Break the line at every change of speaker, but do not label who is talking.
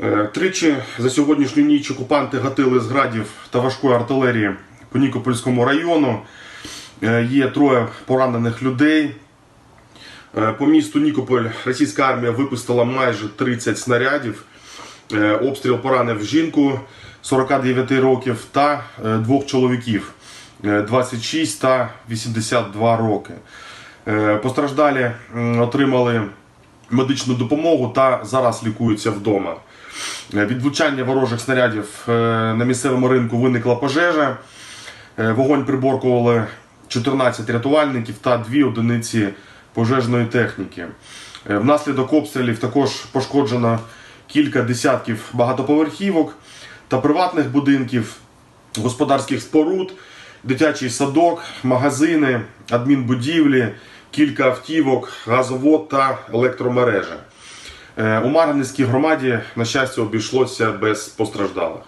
Е, Тричі за сьогоднішню ніч окупанти гатили з градів та важкої артилерії по Нікопольському району. Е, Є троє поранених людей. Е, По місту Нікополь російська армія випустила майже 30 снарядів. Обстріл поранив жінку 49 років та двох чоловіків е, 26 та 82 роки. Постраждалі отримали медичну допомогу та зараз лікуються вдома. Е, Від влучання ворожих снарядів е, на місцевому ринку виникла пожежа. Е, Вогонь приборкували 14 рятувальників та 2 одиниці пожежної техніки. Внаслідок обстрілів також пошкоджено кілька десятків багатоповерхівок та приватних будинків, господарських споруд, дитячий садок, магазини, адмінбудівлі, кілька автівок, газовод та електромережа. Е, У Марганецькій громаді, на щастя, обійшлося без постраждалих.